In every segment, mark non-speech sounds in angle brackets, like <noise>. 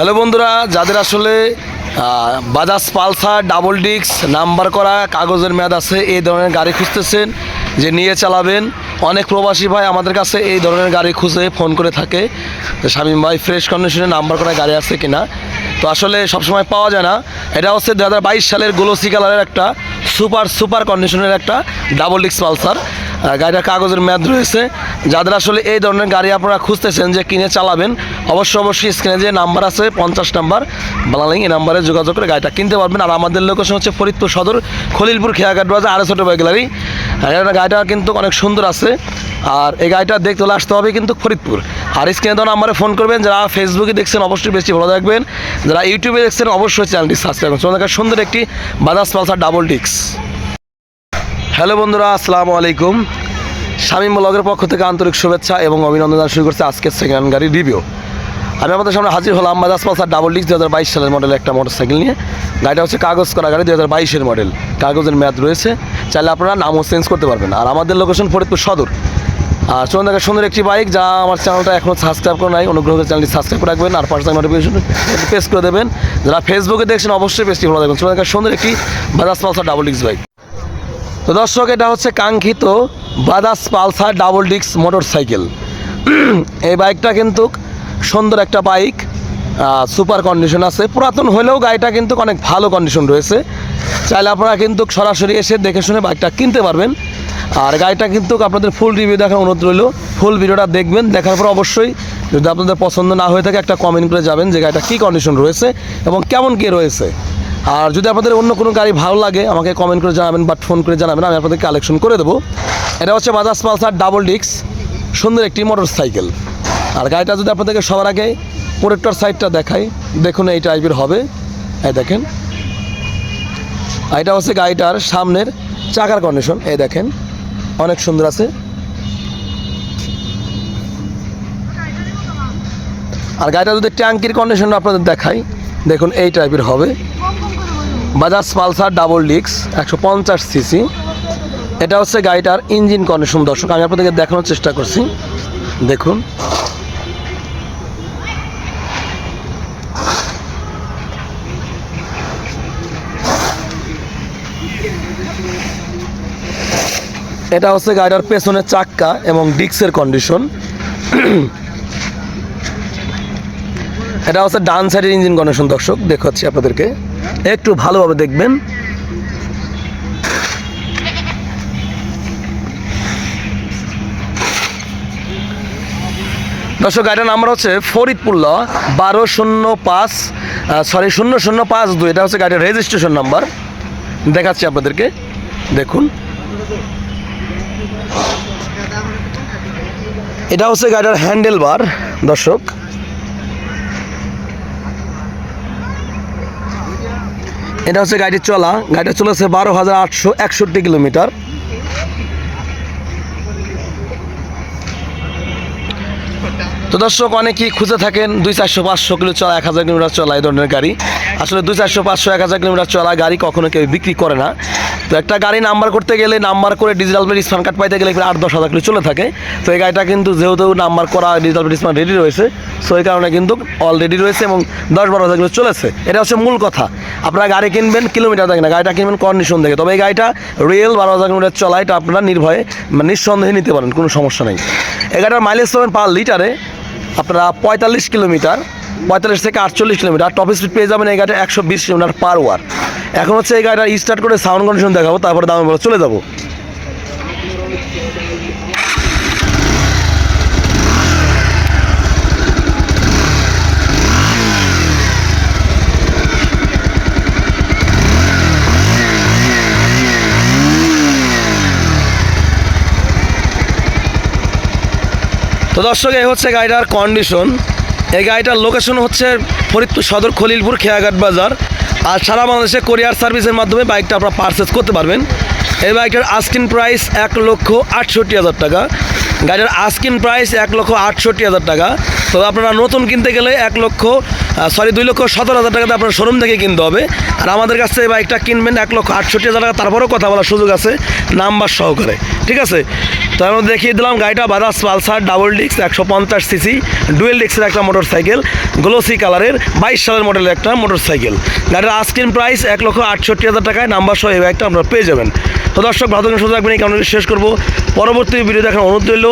Hello বন্ধুরা, যাদের আসলে বাজাজ পালসার ডাবল ডিক্স নাম্বার করা কাগজের মেয়াদ আছে, এই ধরনের গাড়ি খুঁজতেছেন, যে নিয়ে চালাবেন, অনেক প্রবাসী ভাই আমাদের কাছে এই ধরনের গাড়ি খুঁজে ফোন করে থাকে, যে শামীম ভাই ফ্রেশ কন্ডিশনে নাম্বার করা গাড়ি আছে কিনা। তো আসলে সবসময় পাওয়া যায় না। এটা হচ্ছে দু হাজার বাইশ সালের গোলসি কালারের একটা সুপার সুপার কন্ডিশনের একটা ডাবল ডিক্স পালসার। গাড়িটার কাগজের মেয়াদ রয়েছে। যাদের আসলে এই ধরনের গাড়ি আপনারা খুঁজতেছেন যে কিনে চালাবেন অবশ্যই অবশ্যই স্ক্রিনে যে নাম্বার আছে, পঞ্চাশ নাম্বার বাংলালিং এই নাম্বারে যোগাযোগ করে গাড়িটা কিনতে পারবেন। আর আমাদের লোকেশন হচ্ছে ফরিদপুর সদর, খলিলপুর খেয়াঘাট বাজার আড়াই ছোটো গ্যালারি। গাড়িটা কিন্তু অনেক সুন্দর আছে। আর এই গাড়িটা দেখতে হলে আসতে হবে কিন্তু ফরিদপুর। আর স্ক্রিনে তো নাম্বারে ফোন করবেন। যারা ফেসবুকে দেখছেন অবশ্যই বেশি ভালো থাকবেন যারা ইউটিউবে দেখছেন অবশ্যই চ্যানেলটি সাবস্ক্রাইব করুন। তোমাদের সুন্দর একটি বাজাজ পালসার ডাবল ডিক্স হ্যালো বন্ধুরা, আসসালামু আলাইকুম। শামীম ব্লগের পক্ষ থেকে আন্তরিক শুভেচ্ছা এবং অভিনন্দন শুরু করছে আজকের সেকেন্ড গাড়ির রিভিউ আমি আমাদের সামনে হাজির হলাম বাজাজ পালসার ডাবল ডিক্স দু হাজার বাইশ সালের মডেল একটা মোটরসাইকেল নিয়ে। গাড়িটা হচ্ছে কাগজ করা গাড়ি দু হাজার বাইশের মডেল কাগজের মেয়াদ রয়েছে। চাইলে আপনারা নামও চেঞ্জ করতে পারবেন। আর আমাদের লোকেশন ফরিদপুর সদর। আর চলুন দেখা, সুন্দর একটি বাইক যা আমার চ্যানেলটা এখনও সাবস্ক্রাইব করে নাই। অনুগ্রহ করে চ্যানেলটি সাবস্ক্রাইব করে রাখবেন। আর পার্সোনাল নোটিফিকেশন প্রেস করে দেবেন। যারা ফেসবুকে দেখছেন, অবশ্যই পেজটি ভালো দেখবেন চলুন দেখা, সুন্দর একটি বাজাজ পালসার ডাবল ডিক্স বাইক তো দর্শক, এটা হচ্ছে কাঙ্ক্ষিত বাজাজ পালসার ডাবল ডিক্স মোটর সাইকেল <clears throat> এই বাইকটা কিন্তু সুন্দর একটা বাইক সুপার কন্ডিশন আছে। পুরাতন হলেও গাড়িটা কিন্তু অনেক ভালো কন্ডিশন রয়েছে। চাইলে আপনারা কিন্তু সরাসরি এসে দেখে শুনে বাইকটা কিনতে পারবেন। আর গাড়িটা কিন্তু আপনাদের ফুল রিভিউ দেখার অনুরোধ রইল। ফুল ভিডিওটা দেখবেন, দেখার পর অবশ্যই যদি আপনাদের পছন্দ না হয়ে থাকে, একটা কমেন্ট করে যাবেন যে গাড়িটা কী কন্ডিশন রয়েছে এবং কেমন কী রয়েছে। আর যদি আপনাদের অন্য কোনো গাড়ি ভালো লাগে, আমাকে কমেন্ট করে জানাবেন বা ফোন করে জানাবেন, আমি আপনাদের কালেকশন করে দেবো। এটা হচ্ছে বাজাজ পালসার ডাবল ডিক্স সুন্দর একটি মোটর সাইকেল আর গাড়িটা যদি আপনাদেরকে সবার আগে প্রোটেক্টর সাইডটা দেখাই, দেখুন এই টাইপের হবে। এই দেখেন। এটা হচ্ছে গাড়িটার সামনের চাকার কন্ডিশন এই দেখেন। অনেক সুন্দর আছে। আর গাড়িটা যদি ট্যাঙ্কির কন্ডিশন আপনাদের দেখাই, দেখুন এই টাইপের হবে। বাজাজ পালসার ডাবল ডিক্স একশো পঞ্চাশ সিসি। এটা হচ্ছে গাড়িটার ইঞ্জিন কন্ডিশন দর্শক, আমি আপনাদেরকে দেখানোর চেষ্টা করছি। দেখুন। এটা হচ্ছে গাড়িটার পেছনের চাক্কা এবং ডিক্সের কন্ডিশন এটা হচ্ছে ডান সাইডের ইঞ্জিন কন্ডিশন দর্শক, দেখাচ্ছি আপনাদেরকে। একটু ভালোভাবে দেখবেন। দর্শক, গাড়িটার নাম্বার হচ্ছে ফরিদপুর ল বারো শূন্য পাঁচ সরি শূন্য শূন্য পাঁচ দুই। এটা হচ্ছে গাড়ির রেজিস্ট্রেশন নাম্বার দেখাচ্ছি আপনাদেরকে। দেখুন। এটা হচ্ছে গাড়ির হ্যান্ডেল বার দর্শক। এটা হচ্ছে গাড়ির চলা। গাড়িটা চলেছে বারো হাজার আটশো একষট্টি কিলোমিটার। তো দর্শক, অনেকেই খুঁজে থাকেন দুই চারশো পাঁচশো কিলো চলা, এক হাজার কিলোমিটার চলা এই ধরনের গাড়ি। আসলে দুই চারশো পাঁচশো, এক হাজার কিলোমিটার চলা গাড়ি কখনো কেউ বিক্রি করে না। তো একটা গাড়ি নাম্বার করতে গেলে, নাম্বার করে ডিজিটাল প্লেট স্মার্ট কার্ড পাইতে গেলে আট, দশ হাজার কিলো চলে থাকে। তো এই গাড়িটা কিন্তু যেহেতু নাম্বার করা, ডিজিটাল প্লেট স্মার্ট রেডি রয়েছে সো এই কারণে কিন্তু অলরেডি রয়েছে এবং দশ, বারো হাজার কিলো চলেছে। এটা হচ্ছে মূল কথা। আপনারা গাড়ি কিনবেন কিলোমিটার দেখেন না, গাড়িটা কিনবেন কন্ডিশন দেখে। তবে এই গাড়িটা রিয়েল বারো হাজার কিলোমিটার চলা, এটা আপনারা নির্ভয়ে মানে নিঃসন্দেহে নিতে পারেন, কোনো সমস্যা নেই। এই গাড়িটার মাইলেজ পাবেন পার লিটারে আপনারা পঁয়তাল্লিশ কিলোমিটার, পঁয়তাল্লিশ থেকে আটচল্লিশ কিলোমিটার টপ স্পিড পেয়ে যাবেন এই গাড়িটা একশো বিশ কিলোমিটার পার ওয়ার এখন হচ্ছে এই গাড়িটা স্টার্ট করে সাউন্ড কন্ডিশন দেখাবো, তারপরে দামে বলে চলে যাব। তো দর্শক, এই হচ্ছে গাড়িটার কন্ডিশন এই গাড়িটার লোকেশন হচ্ছে ফরিদপুর সদর খলিলপুর খেয়াঘাট বাজার। আর সারা বাংলাদেশে কোরিয়ার সার্ভিসের মাধ্যমে বাইকটা আপনারা পারচেস করতে পারবেন। এই বাইকটার আস্কিন প্রাইস এক লক্ষ আটষট্টি হাজার টাকা। গাড়িটার আস্কিন প্রাইস এক লক্ষ আটষট্টি হাজার টাকা। তবে আপনারা নতুন কিনতে গেলে এক লক্ষ সরি দুই লক্ষ সতেরো হাজার টাকাতে আপনার শোরুম থেকে কিনতে হবে। আর আমাদের কাছ থেকে এই বাইকটা কিনবেন এক লক্ষ আটষট্টি হাজার টাকা। তারপরেও কথা বলার সুযোগ আছে, নাম্বার সহকারে। ঠিক আছে? তো আমরা দেখিয়ে দিলাম গাড়িটা, বাজাজ পালসার ডাবল ডিস্ক একশো পঞ্চাশ সিসি ডুয়েল ডিস্কের একটা মোটর সাইকেল গ্লোসি কালারের বাইশ সালের মডেলের একটা মোটর সাইকেল গাড়ির আস্কিন প্রাইস এক লক্ষ আটষট্টি হাজার টাকায় নাম্বার সহ এই ব্যাগটা আপনারা পেয়ে যাবেন। তো দর্শক, ভালো থাকবেন সুযোগ রাখবেন এই কারণে শেষ করব। পরবর্তী ভিডিও দেখার অনুরোধ রইল।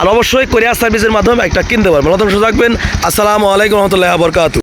আর অবশ্যই কোরিয়ার সার্ভিসের মাধ্যমে একটা কিনতে পারবেন। ভালো থাকবেন সুযোগ রাখবেন আসসালামু আলাইকুম রহমতুল্লাহ বরকাতু